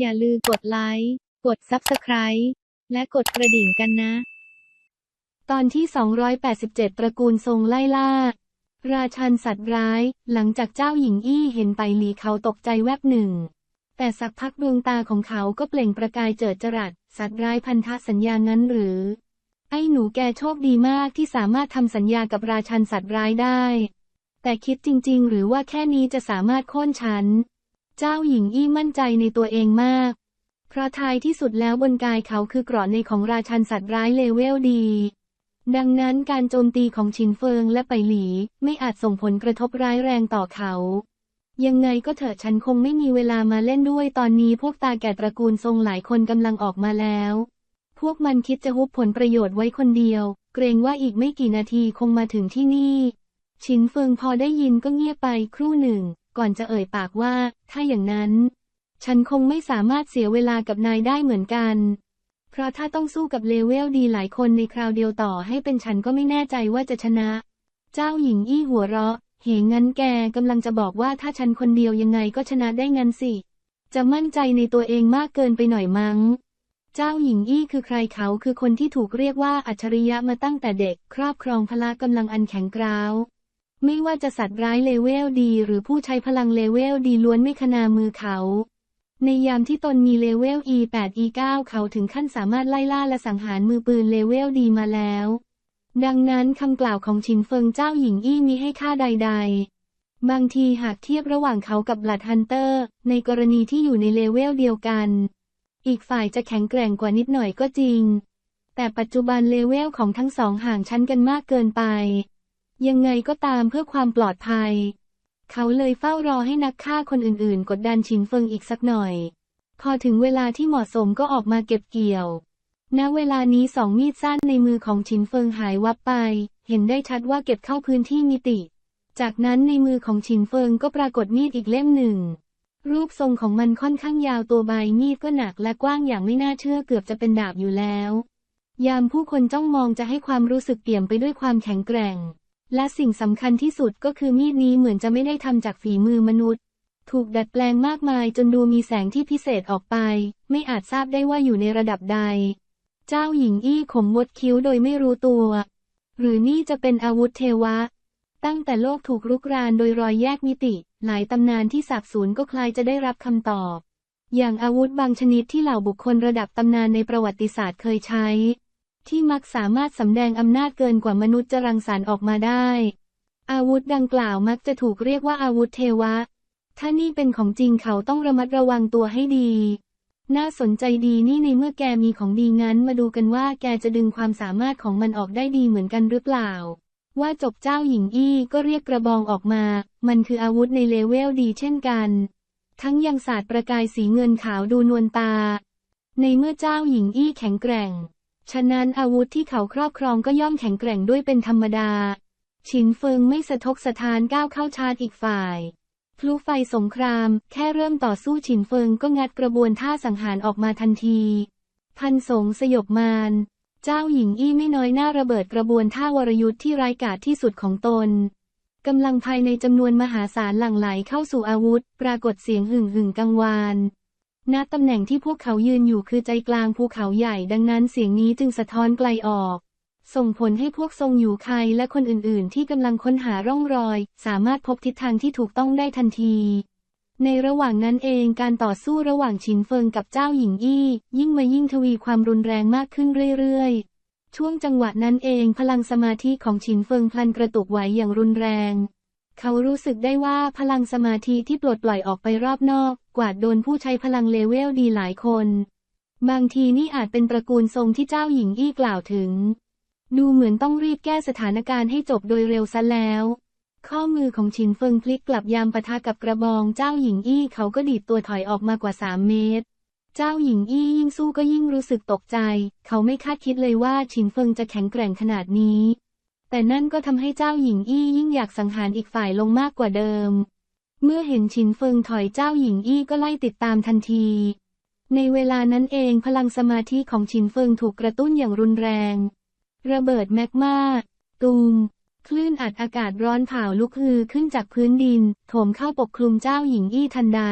อย่าลืมกดไลค์ กด Subscribe และกดกระดิ่งกันนะ ตอนที่ 287 ตระกูลทรงไล่ล่า ราชันสัตว์ร้าย หลังจากเจ้าหญิงอี้เห็นไปหลีเขาตกใจแวบหนึ่ง แต่สักพักดวงตาของเขาก็เปล่งประกายเจิดจรัส สัตว์ร้ายพันธสัญญางั้นหรือ ไอ้หนูแกโชคดีมากที่สามารถทำสัญญากับราชันสัตว์ร้ายได้ แต่คิดจริง ๆ หรือว่าแค่นี้จะสามารถโค่นฉัน เจ้าหญิงอี้มั่นใจในตัวเองมาก เพราะท้ายที่สุดแล้วบนกายเขาคือเกราะในของราชันสัตว์ร้ายเลเวลดี ดังนั้นการโจมตีของชินเฟิงและไปหลีไม่อาจส่งผลกระทบร้ายแรงต่อเขา ยังไงก็เถอะฉันคงไม่มีเวลามาเล่นด้วยตอนนี้พวกตาแก่ตระกูลทรงหลายคนกำลังออกมาแล้ว พวกมันคิดจะฮุบผลประโยชน์ไว้คนเดียว เกรงว่าอีกไม่กี่นาทีคงมาถึงที่นี่ ชินเฟิงพอได้ยินก็เงียบไปครู่หนึ่ง ก่อนจะเอ่ยปากว่า ถ้าอย่างนั้น ฉันคงไม่สามารถเสียเวลากับนายได้เหมือนกัน เพราะถ้าต้องสู้กับเลเวลดีหลายคนในคราวเดียวต่อให้เป็นฉันก็ไม่แน่ใจว่าจะชนะ เจ้าหญิงอี้หัวเราะ เหงั้นแกกำลังจะบอกว่าถ้าฉันคนเดียวยังไงก็ชนะได้งั้นสิ จะมั่นใจในตัวเองมากเกินไปหน่อยมั้งเจ้าหญิงอี้คือใครเขาคือคนที่ถูกเรียกว่าอัจฉริยะมาตั้งแต่เด็ก ครอบครองพละกำลังอันแข็งกร้าว ไม่ว่าจะสัตว์ร้ายเลเวลดี หรือผู้ใช้พลังเลเวลดีล้วนไม่ขนามือเขา ในยามที่ตนมีเลเวล E8 E9 เขาถึงขั้นสามารถไล่ล่าและสังหารมือปืนเลเวลดีมาแล้ว ดังนั้นคำกล่าวของชินเฟิงเจ้าหญิงอี้มีให้ค่าใด ๆ บางทีหากเทียบระหว่างเขากับบลัดฮันเตอร์ ในกรณีที่อยู่ในเลเวลเดียวกัน อีกฝ่ายจะแข็งแกร่งกว่านิดหน่อยก็จริง แต่ปัจจุบันเลเวลของทั้งสองห่างชั้นกันมากเกินไป ยังไงก็ตามเพื่อความปลอดภัย เขาเลยเฝ้ารอให้นักฆ่าคนอื่นๆ กดดันชินเฟิงอีกสักหน่อย พอถึงเวลาที่เหมาะสมก็ออกมาเก็บเกี่ยว ณ เวลานี้สองมีดสั้นในมือของชินเฟิงหายวับไป เห็นได้ชัดว่าเก็บเข้าพื้นที่มิติ จากนั้นในมือของชินเฟิงก็ปรากฏมีดอีกเล่มหนึ่ง รูปทรงของมันค่อนข้างยาวตัวใบมีดก็หนักและกว้างอย่างไม่น่าเชื่อเกือบจะเป็นดาบอยู่แล้ว ยามผู้คนจ้องมองจะให้ความรู้สึกเปี่ยมไปด้วยความแข็งแกร่ง และสิ่งสำคัญที่สุดก็คือมีดนี้เหมือนจะไม่ได้ทำจากฝีมือมนุษย์ ถูกดัดแปลงมากมายจนดูมีแสงที่พิเศษออกไป ไม่อาจทราบได้ว่าอยู่ในระดับใด เจ้าหญิงอี้ขมวดคิ้วโดยไม่รู้ตัว หรือนี่จะเป็นอาวุธเทวะ ตั้งแต่โลกถูกรุกรานโดยรอยแยกมิติ หลายตำนานที่สับสูญก็คลายจะได้รับคำตอบ อย่างอาวุธบางชนิดที่เหล่าบุคคลระดับตำนานในประวัติศาสตร์เคยใช้ ที่มักสามารถสำแดงอำนาจเกินกว่ามนุษย์จะรังสรรค์ออกมาได้ อาวุธดังกล่าวมักจะถูกเรียกว่าอาวุธเทวะ ถ้านี่เป็นของจริงเขาต้องระมัดระวังตัวให้ดี น่าสนใจดีนี่ในเมื่อแกมีของดีงั้นมาดูกันว่าแกจะดึงความสามารถของมันออกได้ดีเหมือนกันหรือเปล่า ว่าจบเจ้าหญิงอี้ก็เรียกกระบองออกมา มันคืออาวุธในเลเวลดีเช่นกัน ทั้งยังศาสาดประกายสีเงินขาวดูนวลตา ในเมื่อเจ้าหญิงอี้แข็งแกร่ง ฉะนั้นอาวุธที่เขาครอบครองก็ย่อมแข็งแกร่งด้วยเป็นธรรมดา ฉินเฟิงไม่สะทกสะทานก้าวเข้าชาร์จอีกฝ่ายพลุไฟสงคราม แค่เริ่มต่อสู้ฉินเฟิงก็งัดกระบวนท่าสังหารออกมาทันที พันสงสยบมารเจ้าหญิงอี้ไม่น้อยหน้าระเบิดกระบวนท่าวรยุทธ์ที่ร้ายกาจที่สุดของตนกำลังภายในจำนวนมหาศาลหลั่งไหลเข้าสู่อาวุธ ปรากฏเสียงหึ่งหึ่งกังวาน ณตำแหน่งที่พวกเขายืนอยู่คือใจกลางภูเขาใหญ่ดังนั้นเสียงนี้จึงสะท้อนไกลออก ส่งผลให้พวกทรงอยู่ใครและคนอื่นๆ ที่กำลังค้นหาร่องรอย สามารถพบทิศทางที่ถูกต้องได้ทันที ในระหว่างนั้นเองการต่อสู้ระหว่างชินเฟิงกับเจ้าหญิงอี้ ยิ่งมายิ่งทวีความรุนแรงมากขึ้นเรื่อยๆ ช่วงจังหวะนั้นเองพลังสมาธิของชินเฟิงพลันกระตุกไหวอย่างรุนแรง เขารู้สึกได้ว่าพลังสมาธิที่ปลดปล่อยออกไปรอบนอก กวาดโดนผู้ใช้พลังเลเวลดีหลายคน บางทีนี่อาจเป็นตระกูลทรงที่เจ้าหญิงอี้กล่าวถึง ดูเหมือนต้องรีบแก้สถานการณ์ให้จบโดยเร็วซะแล้ว ข้อมือของชินเฟิงพลิกกลับยามปะทะกับกระบองเจ้าหญิงอี้เขาก็ดีดตัวถอยออกมากว่า3เมตร เจ้าหญิงอี้ยิ่งสู้ก็ยิ่งรู้สึกตกใจ เขาไม่คาดคิดเลยว่าชินเฟิงจะแข็งแกร่งขนาดนี้ แต่นั่นก็ทำให้เจ้าหญิงอี้ยิ่งอยากสังหารอีกฝ่ายลงมากกว่าเดิม เมื่อเห็นชินเฟิงถอยเจ้าหญิงอี้ก็ไล่ติดตามทันที ในเวลานั้นเองพลังสมาธิของชินเฟิงถูกกระตุ้นอย่างรุนแรง ระเบิดแมกมาตูม คลื่นอัดอากาศร้อนเผาลุกฮือขึ้นจากพื้นดิน โถมเข้าปกคลุมเจ้าหญิงอี้ทันใด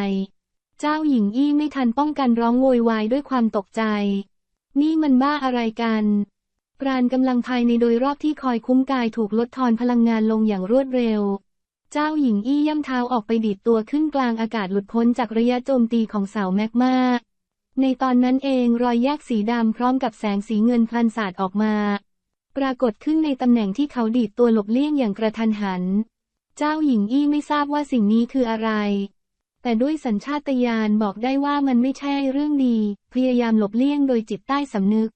เจ้าหญิงอี้ไม่ทันป้องกันร้องโวยวายด้วยความตกใจ นี่มันบ้าอะไรกัน ปราณกำลังภายในโดยรอบที่คอยคุ้มกายถูกลดทอนพลังงานลงอย่างรวดเร็ว เจ้าหญิงอี้ย่ำเท้าออกไปดีดตัวขึ้นกลางอากาศหลุดพ้นจากระยะโจมตีของเสาแมกมา ในตอนนั้นเองรอยแยกสีดำพร้อมกับแสงสีเงินพลันสาดออกมา ปรากฏขึ้นในตำแหน่งที่เขาดีดตัวหลบเลี่ยงอย่างกระทันหัน เจ้าหญิงอี้ไม่ทราบว่าสิ่งนี้คืออะไร แต่ด้วยสัญชาตญาณบอกได้ว่ามันไม่ใช่เรื่องดี พยายามหลบเลี่ยงโดยจิตใต้สำนึก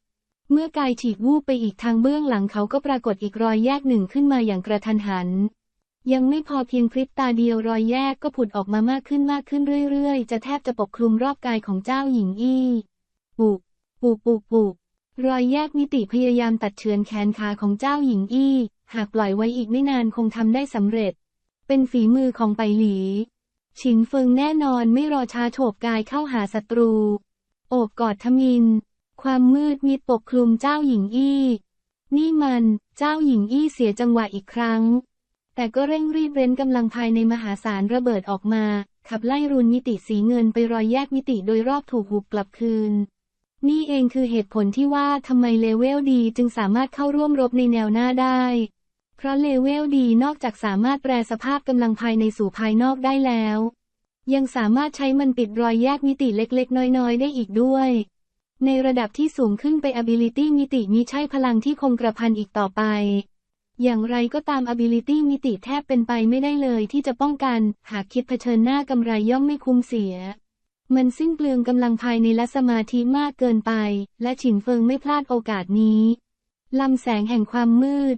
เมื่อกายฉีกวูบไปอีกทางเบื้องหลังเขาก็ปรากฏอีกรอยแยกหนึ่งขึ้นมาอย่างกระทันหัน ยังไม่พอเพียงพริบตาเดียวรอยแยกก็ผุดออกมามากขึ้นมากขึ้นเรื่อยๆ จะแทบจะปกคลุมรอบกายของเจ้าหญิงอี้ปุกปุกปุกปุกรอยแยกมิติพยายามตัดเฉือนแขนขาของเจ้าหญิงอี้ หากปล่อยไว้อีกไม่นานคงทำได้สำเร็จ เป็นฝีมือของไปหลีฉินเฟิงแน่นอนไม่รอช้าโฉบกายเข้าหาศัตรู โอบกอดทมิน ความมืดมิดปกคลุมเจ้าหญิงอี้ นี่มันเจ้าหญิงอี้เสียจังหวะอีกครั้ง แต่ก็เร่งรีบเร้นกำลังภายในมหาศาลระเบิดออกมา ขับไล่รุนมิติสีเงินไปรอยแยกมิติโดยรอบถูกหุบกลับคืน นี่เองคือเหตุผลที่ว่าทำไมเลเวลดีจึงสามารถเข้าร่วมรบในแนวหน้าได้ เพราะเลเวลดีนอกจากสามารถแปลสภาพกำลังภายในสู่ภายนอกได้แล้ว ยังสามารถใช้มันปิดรอยแยกมิติเล็กๆ น้อยๆ ได้อีกด้วย ในระดับที่สูงขึ้นไป ability มิติมิใช่พลังที่คงกระพันอีกต่อไป อย่างไรก็ตาม ability มิติแทบเป็นไปไม่ได้เลยที่จะป้องกัน หากคิดเผชิญหน้ากำไรย่อมไม่คุ้มเสีย มันสิ้นเปลืองกำลังภายในและสมาธิมากเกินไป และฉินเฟิงไม่พลาดโอกาสนี้ลำแสงแห่งความมืด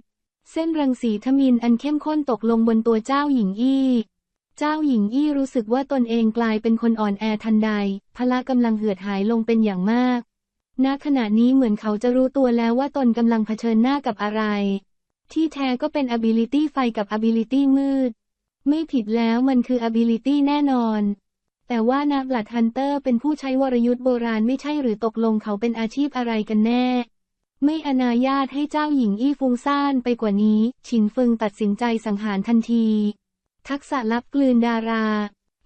เส้นรังสีทมินอันเข้มข้นตกลงบนตัวเจ้าหญิงอี้เจ้าหญิงอี้รู้สึกว่าตนเองกลายเป็นคนอ่อนแอทันใด พละกำลังเหือดหายลงเป็นอย่างมาก ณขณะนี้เหมือนเขาจะรู้ตัวแล้วว่าตนกำลังเผชิญหน้ากับอะไร ที่แท้ก็เป็น ability ไฟกับ ability มืด ไม่ผิดแล้วมันคือ ability แน่นอน แต่ว่านักบลัดฮันเตอร์เป็นผู้ใช้วรยุทธ์โบราณไม่ใช่หรือตกลงเขาเป็นอาชีพอะไรกันแน่ ไม่อนาญาตให้เจ้าหญิงอี้ฟุงซ่านไปกว่านี้ฉินเฟิงตัดสินใจสังหารทันที ทักษะลับกลืนดารา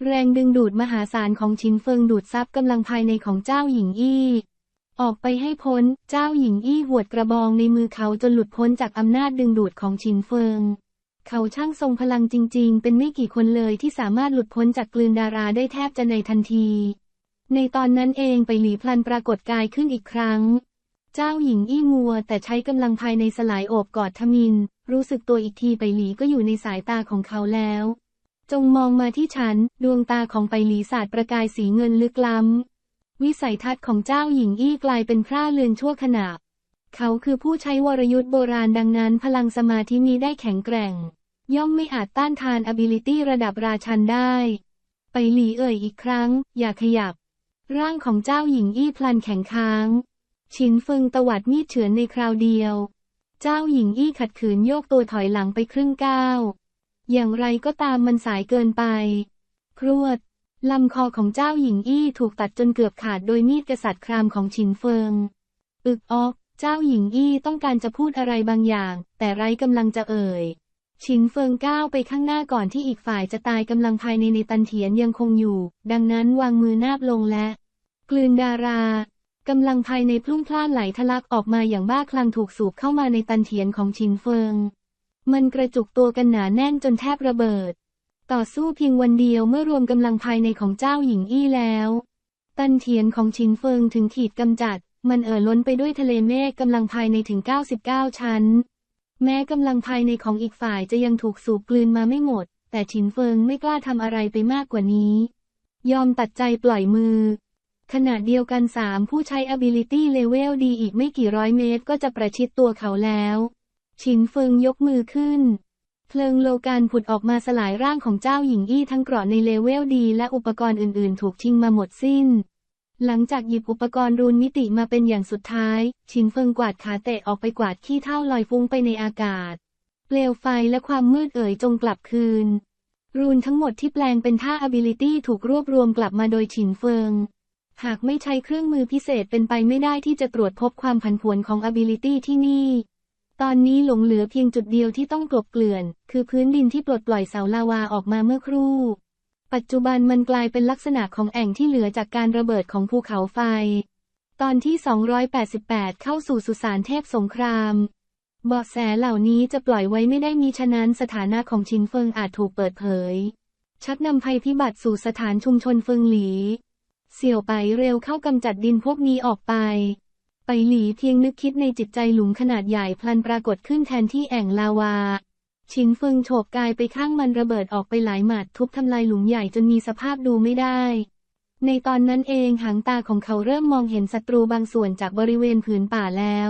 แรงดึงดูดมหาศาลของฉินเฟิงดูดซับกำลังภายในของเจ้าหญิงอี้ ออกไปให้พ้น เจ้าหญิงอี้หวดกระบองในมือเขาจนหลุดพ้นจากอำนาจดึงดูดของฉินเฟิง เขาช่างทรงพลังจริง ๆ เป็นไม่กี่คนเลยที่สามารถหลุดพ้นจากกลืนดาราได้แทบจะในทันที ในตอนนั้นเองไปหลีพลันปรากฏกายขึ้นอีกครั้ง เจ้าหญิงอี้งัวแต่ใช้กำลังภายในสลายโอบกอดทมิน รู้สึกตัวอีกทีไปหลีก็อยู่ในสายตาของเขาแล้ว จงมองมาที่ฉัน ดวงตาของไปหลีสาดประกายสีเงินลึกล้ำ วิสัยทัศน์ของเจ้าหญิงอี้กลายเป็นพร่าเลือนชั่วขณะ เขาคือผู้ใช้วรยุทธ์โบราณดังนั้นพลังสมาธินี้ได้แข็งแกร่ง ย่อมไม่อาจต้านทาน ability ระดับราชันได้ ไปหลีเอ่ยอีกครั้ง อย่าขยับ ร่างของเจ้าหญิงอี้พลันแข็งค้าง ชินฟิงตวัดมีดเฉือนในคราวเดียว เจ้าหญิงอี้ขัดขืนโยกตัวถอยหลังไปครึ่งก้าวอย่างไรก็ตามมันสายเกินไป ครวด ลำคอของเจ้าหญิงอี้ถูกตัดจนเกือบขาดโดยมีดกษัตริย์ครามของชินเฟิง อึกออก เจ้าหญิงอี้ต้องการจะพูดอะไรบางอย่าง แต่ไร้กำลังจะเอ่ย ชินเฟิงก้าวไปข้างหน้าก่อนที่อีกฝ่ายจะตายกำลังภายในในตันเถียนยังคงอยู่ ดังนั้นวางมือนาบลงและ กลืนดารากำลังภายในพลุ่งพล่านไหลทะลักออกมาอย่างบ้าคลั่งถูกสูบเข้ามาในตันเถียนของชินเฟิง มันกระจุกตัวกันหนาแน่นจนแทบระเบิด ต่อสู้เพียงวันเดียวเมื่อรวมกำลังภายในของเจ้าหญิงอี้แล้ว ตันเทียนของชินเฟิงถึงขีดกำจัด มันเอ่อล้นไปด้วยทะเลเมฆกำลังภายในถึง 99 ชั้น แม้กำลังภายในของอีกฝ่ายจะยังถูกสูบกลืนมาไม่หมด แต่ชินเฟิงไม่กล้าทำอะไรไปมากกว่านี้ ยอมตัดใจปล่อยมือ ขณะเดียวกันสามผู้ใช้ ability level ดีอีกไม่กี่ร้อยเมตรก็จะประชิดตัวเขาแล้ว ชินเฟิงยกมือขึ้น เพลิงโลการผุดออกมาสลายร่างของเจ้าหญิงอี้ทั้งเกราะในเลเวลดีและอุปกรณ์อื่นๆ ถูกชิงมาหมดสิ้น หลังจากหยิบอุปกรณ์รูนมิติมาเป็นอย่างสุดท้าย ชินเฟิงกวาดขาเตะออกไปกวาดขี้เท่าลอยฟุ้งไปในอากาศ เปลวไฟและความมืดเอ่ยจงกลับคืน รูนทั้งหมดที่แปลงเป็นท่า ability ถูกรวบรวมกลับมาโดยชินเฟิง หากไม่ใช้เครื่องมือพิเศษเป็นไปไม่ได้ที่จะตรวจพบความผันผวนของ ability ที่นี่ ตอนนี้หลงเหลือเพียงจุดเดียวที่ต้องกลบเกลื่อน คือพื้นดินที่ปลดปล่อยเสาลาวาออกมาเมื่อครู่ ปัจจุบันมันกลายเป็นลักษณะของแอ่งที่เหลือจากการระเบิดของภูเขาไฟ ตอนที่ 288 เข้าสู่สุสานเทพสงครามเบาะแสเหล่านี้จะปล่อยไว้ไม่ได้มีฉะนั้นสถานะของชินเฟิงอาจถูกเปิดเผย ชักนำภัยพิบัติสู่สถานชุมชนเฟิงหลี เสี่ยวไปเร็วเข้ากำจัดดินพวกนี้ออกไป ไปหลีเพียงนึกคิดในจิตใจหลุมขนาดใหญ่พลันปรากฏขึ้นแทนที่แอ่งลาวา ชินเฟิงโฉบกายไปข้างมันระเบิดออกไปหลายหมัดทุบทำลายหลุมใหญ่จนมีสภาพดูไม่ได้ ในตอนนั้นเองหางตาของเขาเริ่มมองเห็นศัตรูบางส่วนจากบริเวณผืนป่าแล้ว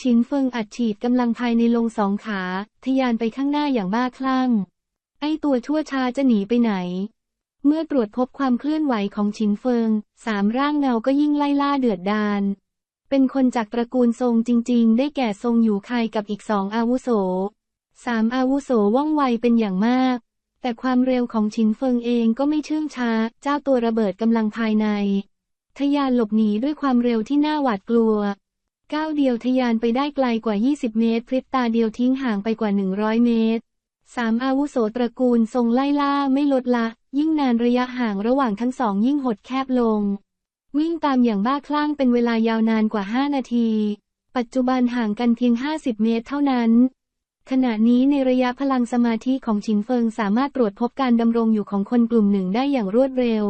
ชินเฟิงอัดฉีดกำลังภายในลงสองขาทะยานไปข้างหน้าอย่างบ้าคลั่ง ไอตัวชั่วชาจะหนีไปไหน เมื่อตรวจพบความเคลื่อนไหวของชินเฟิง สามร่างเงาก็ยิ่งไล่ล่าเดือดดาล เป็นคนจากตระกูลทรงจริง ๆ ได้แก่ทรงอยู่ใครกับอีกสองอาวุโสสามอาวุโสว่องไวเป็นอย่างมาก แต่ความเร็วของชินเฟิงเองก็ไม่เชื่องช้า เจ้าตัวระเบิดกำลังภายใน ทยานหลบหนีด้วยความเร็วที่น่าหวาดกลัวก้าวเดียวทยานไปได้ไกลกว่า 20 เมตร พริบตาเดียวทิ้งห่างไปกว่า 100 เมตรสามอาวุโสตระกูลทรงไล่ล่าไม่ลดละ ยิ่งนานระยะห่างระหว่างทั้งสองยิ่งหดแคบลง วิ่งตามอย่างบ้าคลั่งเป็นเวลายาวนานกว่า 5 นาที ปัจจุบันห่างกันเพียง 50 เมตรเท่านั้น ขณะนี้ในระยะพลังสมาธิของชินเฟิงสามารถตรวจพบการดำรงอยู่ของคนกลุ่มหนึ่งได้อย่างรวดเร็ว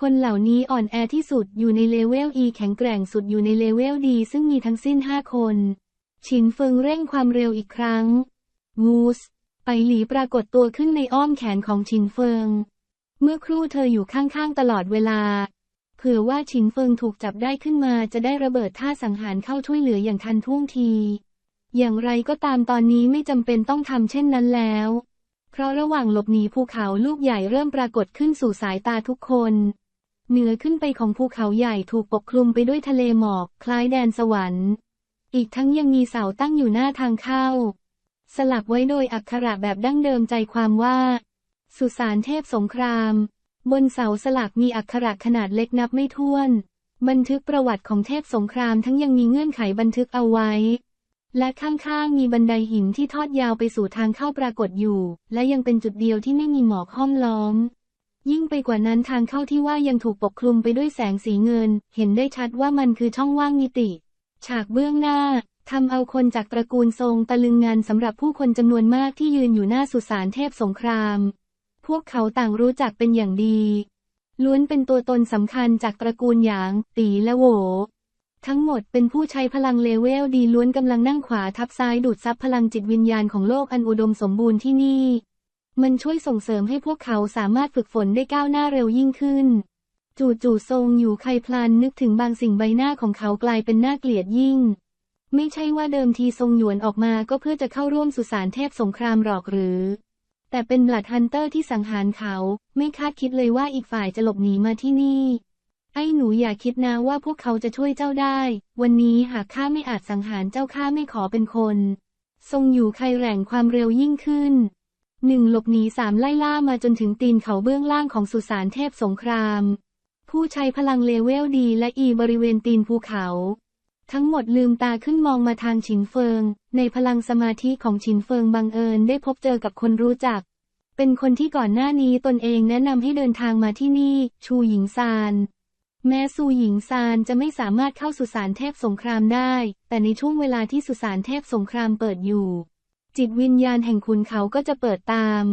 คนเหล่านี้อ่อนแอที่สุดอยู่ในเลเวล E แข็งแกร่งสุดอยู่ในเลเวล D ซึ่งมีทั้งสิ้น 5 คน ชินเฟิงเร่งความเร็วอีกครั้งวูส ไปหลีปรากฏตัวขึ้นในอ้อมแขนของชินเฟิง เมื่อครู่เธออยู่ข้างๆตลอดเวลา ผื่อว่าชินเฟิงถูกจับได้ขึ้นมาจะได้ระเบิดท่าสังหารเข้าช่วยเหลืออย่างทันท่วงที อย่างไรก็ตามตอนนี้ไม่จำเป็นต้องทำเช่นนั้นแล้ว เพราะระหว่างหลบหนีภูเขาลูกใหญ่เริ่มปรากฏขึ้นสู่สายตาทุกคน เหนือขึ้นไปของภูเขาใหญ่ถูกปกคลุมไปด้วยทะเลหมอก คล้ายแดนสวรรค์ อีกทั้งยังมีเสาตั้งอยู่หน้าทางเข้า สลักไว้โดยอักขระแบบดั้งเดิมใจความว่า สุสานเทพสงคราม บนเสาสลักมีอักขระขนาดเล็กนับไม่ถ้วน บันทึกประวัติของเทพสงครามทั้งยังมีเงื่อนไขบันทึกเอาไว้ และข้างๆมีบันไดหินที่ทอดยาวไปสู่ทางเข้าปรากฏอยู่ และยังเป็นจุดเดียวที่ไม่มีหมอกห้อมล้อม ยิ่งไปกว่านั้นทางเข้าที่ว่ายังถูกปกคลุมไปด้วยแสงสีเงิน เห็นได้ชัดว่ามันคือช่องว่างมิติ ฉากเบื้องหน้าทำเอาคนจากตระกูลทรงตะลึงงานสำหรับผู้คนจำนวนมากที่ยืนอยู่หน้าสุสานเทพสงคราม พวกเขาต่างรู้จักเป็นอย่างดี ล้วนเป็นตัวตนสำคัญจากตระกูลหยาง ตีและโหวทั้งหมดเป็นผู้ใช้พลังเลเวลดีล้วนกำลังนั่งขวาทับซ้ายดูดซับพลังจิตวิญญาณของโลกอันอุดมสมบูรณ์ที่นี่ มันช่วยส่งเสริมให้พวกเขาสามารถฝึกฝนได้ก้าวหน้าเร็วยิ่งขึ้น จู่ๆทรงอยู่ใครพลันนึกถึงบางสิ่งใบหน้าของเขากลายเป็นหน่าเกลียดยิ่ง ไม่ใช่ว่าเดิมทีทรงหยวนออกมาก็เพื่อจะเข้าร่วมสุสานเทพสงครามหรอกหรือ แต่เป็นบลัดฮันเตอร์ที่สังหารเขา ไม่คาดคิดเลยว่าอีกฝ่ายจะหลบหนีมาที่นี่ ไอ้หนูอย่าคิดนะว่าพวกเขาจะช่วยเจ้าได้ วันนี้หากข้าไม่อาจสังหารเจ้าข้าไม่ขอเป็นคน ทรงอยู่ใครแหล่งความเร็วยิ่งขึ้นหนึ่งหลบหนีสามไล่ล่ามาจนถึงตีนเขาเบื้องล่างของสุสานเทพสงคราม ผู้ใช้พลังเลเวลดีและอีบริเวณตีนภูเขา ทั้งหมดลืมตาขึ้นมองมาทางฉินเฟิง ในพลังสมาธิของฉินเฟิงบังเอิญได้พบเจอกับคนรู้จัก เป็นคนที่ก่อนหน้านี้ตนเองแนะนำให้เดินทางมาที่นี่ ชูหญิงซาน แม้ซูหญิงซานจะไม่สามารถเข้าสุสานเทพสงครามได้ แต่ในช่วงเวลาที่สุสานเทพสงครามเปิดอยู่ จิตวิญญาณแห่งขุนเขาก็จะเปิดตาม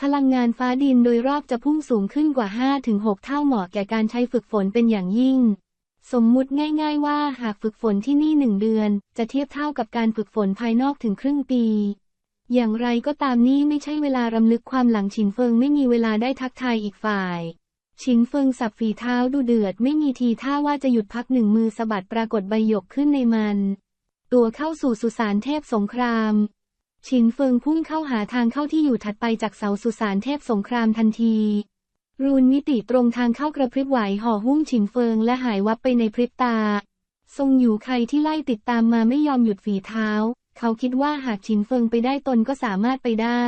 พลังงานฟ้าดินโดยรอบจะพุ่งสูงขึ้นกว่า 5-6 เท่าเหมาะแก่การใช้ฝึกฝนเป็นอย่างยิ่ง สมมุติง่าย ๆ ว่าหากฝึกฝนที่นี่หนึ่งเดือน จะเทียบเท่ากับการฝึกฝนภายนอกถึงครึ่งปี อย่างไรก็ตามนี่ไม่ใช่เวลารำลึกความหลังฉินเฟิงไม่มีเวลาได้ทักทายอีกฝ่ายฉินเฟิงสับฝีเท้าดูเดือดไม่มีทีท่าว่าจะหยุดพักหนึ่งมือสะบัดปรากฏใบหยกขึ้นในมัน ตัวเข้าสู่สุสานเทพสงครามฉินเฟิงพุ่งเข้าหาทางเข้าที่อยู่ถัดไปจากเสาสุสานเทพสงครามทันที รูนมิติตรงทางเข้ากระพริบไหวห่อหุ้มฉินเฟิงและหายวับไปในพริบตา ทรงอยู่ใครที่ไล่ติดตามมาไม่ยอมหยุดฝีเท้า เขาคิดว่าหากฉินเฟิงไปได้ตนก็สามารถไปได้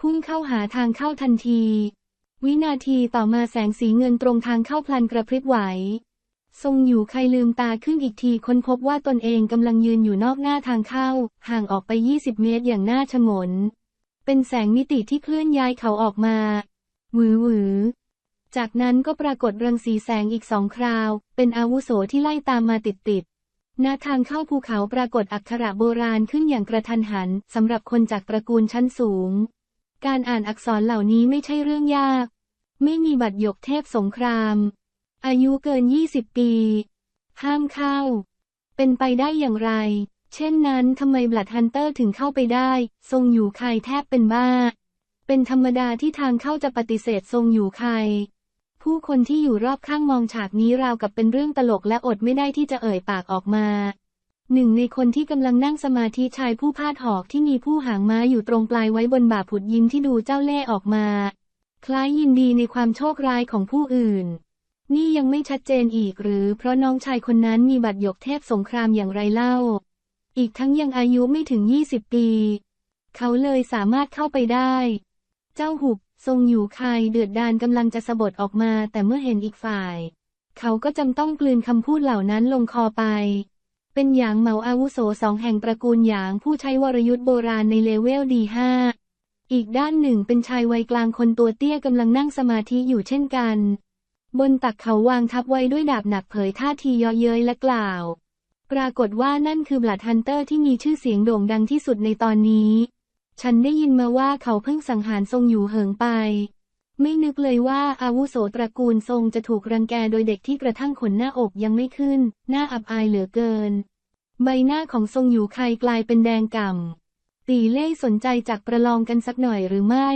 พุ่งเข้าหาทางเข้าทันที วินาทีต่อมาแสงสีเงินตรงทางเข้าพลันกระพริบไหว ทรงอยู่ใครลืมตาขึ้นอีกทีค้นพบว่าตนเองกำลังยืนอยู่นอกหน้าทางเข้า ห่างออกไป 20 เมตรอย่างน่าชงน เป็นแสงมิติที่เคลื่อนย้ายเขาออกมา วือหวือจากนั้นก็ปรากฏรังสีแสงอีกสองคราว เป็นอาวุโสที่ไล่ตามมาติดติดๆณทางเข้าภูเขาปรากฏอักขระโบราณขึ้นอย่างกระทันหันสำหรับคนจากตระกูลชั้นสูง การอ่านอักษรเหล่านี้ไม่ใช่เรื่องยาก ไม่มีบัตรยกเทพสงคราม อายุเกิน 20 ปี ห้ามเข้า เป็นไปได้อย่างไร เช่นนั้นทำไมบลัดฮันเตอร์ถึงเข้าไปได้ ทรงอยู่ใครแทบเป็นบ้า เป็นธรรมดาที่ทางเข้าจะปฏิเสธทรงอยู่ใคร ผู้คนที่อยู่รอบข้างมองฉากนี้ราวกับเป็นเรื่องตลกและอดไม่ได้ที่จะเอ่ยปากออกมา หนึ่งในคนที่กำลังนั่งสมาธิชายผู้พาดหอกที่มีผู้หางม้าอยู่ตรงปลายไว้บนบ่าผุดยิ้มที่ดูเจ้าเล่ห์ออกมา คล้ายยินดีในความโชคร้ายของผู้อื่น นี่ยังไม่ชัดเจนอีกหรือ เพราะน้องชายคนนั้นมีบัตรยกเทพสงครามอย่างไรเล่า อีกทั้งยังอายุไม่ถึง 20 ปี เขาเลยสามารถเข้าไปได้ เจ้าหุบทรงอยู่ใครเดือดดานกำลังจะสะบดออกมา แต่เมื่อเห็นอีกฝ่าย เขาก็จำต้องกลืนคำพูดเหล่านั้นลงคอไป เป็นหยางเหมาอาวุโสสองแห่งตระกูลหยางผู้ใช้วรยุทธ์โบราณในเลเวลดีห้าอีกด้านหนึ่งเป็นชายวัยกลางคนตัวเตี้ยกำลังนั่งสมาธิอยู่เช่นกัน บนตักเขาวางทับไว้ด้วยดาบหนักเผยท่าทีเยาะเย้ยและกล่าว ปรากฏว่านั่นคือบลัดฮันเตอร์ที่มีชื่อเสียงโด่งดังที่สุดในตอนนี้ ฉันได้ยินมาว่าเขาเพิ่งสังหารทรงอยู่เหิงไป ไม่นึกเลยว่าอาวุโสตระกูลทรงจะถูกรังแกโดยเด็กที่กระทั่งขนหน้าอกยังไม่ขึ้น หน่าอับอายเหลือเกิน ใบหน้าของทรงอยู่ใครกลายเป็นแดงก่ำตีเล่สนใจจากประลองกันสักหน่อยหรือไม่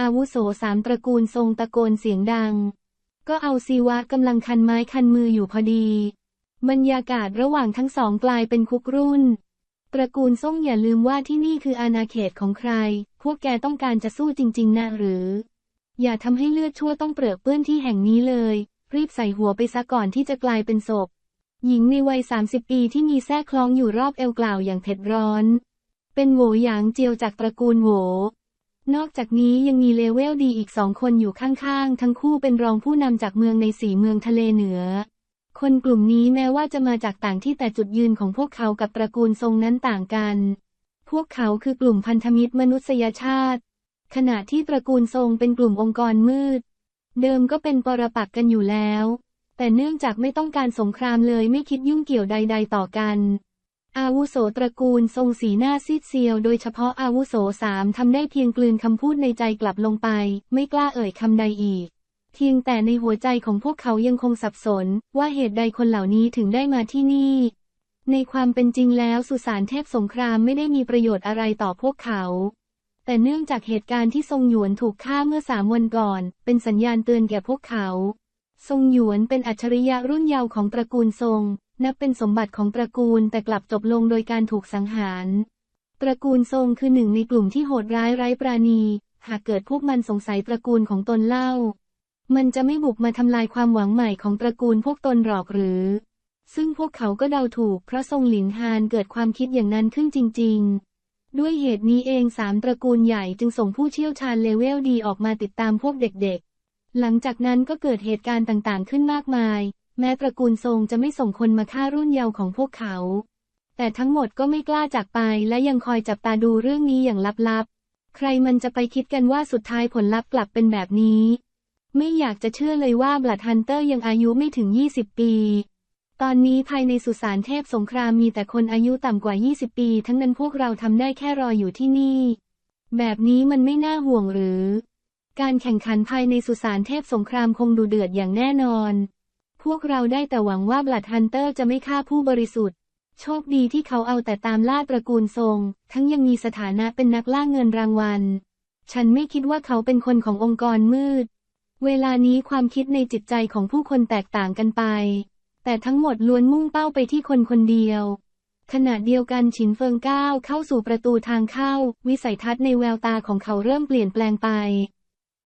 อาวุโสสามตระกูลทรงตะโกนเสียงดัง ก็เอาซีวะกำลังคันไม้คันมืออยู่พอดี บรรยากาศระหว่างทั้งสองกลายเป็นคุกรุ่น ตระกูลซ่งอย่าลืมว่าที่นี่คืออาณาเขตของใคร พวกแกต้องการจะสู้จริง ๆ นะหรือ อย่าทำให้เลือดชั่วต้องเปรอะเปื้อนที่แห่งนี้เลย รีบใส่หัวไปซะก่อนที่จะกลายเป็นศพ หญิงในวัย 30 ปีที่มีแส้คล้องอยู่รอบเอวกล่าวอย่างเผ็ดร้อน เป็นโหวหยางเจียวจากตระกูลโหวนอกจากนี้ยังมีเลเวลดีอีกสองคนอยู่ข้างๆ ทั้งคู่เป็นรองผู้นำจากเมืองในสีเมืองทะเลเหนือ คนกลุ่มนี้แม้ว่าจะมาจากต่างที่แต่จุดยืนของพวกเขากับตระกูลทรงนั้นต่างกัน พวกเขาคือกลุ่มพันธมิตรมนุษยชาติ ขณะที่ตระกูลทรงเป็นกลุ่มองค์กรมืด เดิมก็เป็นปรปักกันอยู่แล้ว แต่เนื่องจากไม่ต้องการสงครามเลยไม่คิดยุ่งเกี่ยวใด ๆ ต่อกัน อาวุโสตระกูลทรงสีหน้าซีดเซียว โดยเฉพาะอาวุโสสามทำได้เพียงกลืนคำพูดในใจกลับลงไป ไม่กล้าเอ่ยคำใดอีก เพียงแต่ในหัวใจของพวกเขายังคงสับสน ว่าเหตุใดคนเหล่านี้ถึงได้มาที่นี่ ในความเป็นจริงแล้วสุสานเทพสงครามไม่ได้มีประโยชน์อะไรต่อพวกเขา แต่เนื่องจากเหตุการณ์ที่ทรงหยวนถูกฆ่าเมื่อสามวันก่อน เป็นสัญญาณเตือนแก่พวกเขา ทรงหยวนเป็นอัจฉริยะรุ่นเยาว์ของตระกูลทรง นับเป็นสมบัติของตระกูลแต่กลับจบลงโดยการถูกสังหาร ตระกูลทรงคือหนึ่งในกลุ่มที่โหดร้ายไร้ปราณี หากเกิดพวกมันสงสัยตระกูลของตนเล่า มันจะไม่บุกมาทำลายความหวังใหม่ของตระกูลพวกตนหรอกหรือ ซึ่งพวกเขาก็เดาถูกเพราะทรงหลินฮานเกิดความคิดอย่างนั้นขึ้นจริง ๆ ด้วยเหตุนี้เองสามตระกูลใหญ่จึงส่งผู้เชี่ยวชาญเลเวลดีออกมาติดตามพวกเด็กๆ หลังจากนั้นก็เกิดเหตุการณ์ต่างๆ ขึ้นมากมาย แม้ตระกูลทรงจะไม่ส่งคนมาฆ่ารุ่นเยาว์ของพวกเขา แต่ทั้งหมดก็ไม่กล้าจากไปและยังคอยจับตาดูเรื่องนี้อย่างลับๆ ใครมันจะไปคิดกันว่าสุดท้ายผลลัพธ์กลับเป็นแบบนี้ ไม่อยากจะเชื่อเลยว่าบลัดฮันเตอร์ยังอายุไม่ถึง 20 ปี ตอนนี้ภายในสุสานเทพสงครามมีแต่คนอายุต่ำกว่า 20 ปี ทั้งนั้นพวกเราทำได้แค่รออยู่ที่นี่ แบบนี้มันไม่น่าห่วงหรือ การแข่งขันภายในสุสานเทพสงครามคงดูเดือดอย่างแน่นอน พวกเราได้แต่หวังว่าบลัดฮันเตอร์จะไม่ฆ่าผู้บริสุทธิ์ โชคดีที่เขาเอาแต่ตามล่าตระกูลทรง ทั้งยังมีสถานะเป็นนักล่าเงินรางวัล ฉันไม่คิดว่าเขาเป็นคนขององค์กรมืด เวลานี้ความคิดในจิตใจของผู้คนแตกต่างกันไป แต่ทั้งหมดล้วนมุ่งเป้าไปที่คนคนเดียว ขณะเดียวกันฉินเฟิงก้าวเข้าสู่ประตูทางเข้า วิสัยทัศน์ในแววตาของเขาเริ่มเปลี่ยนแปลงไป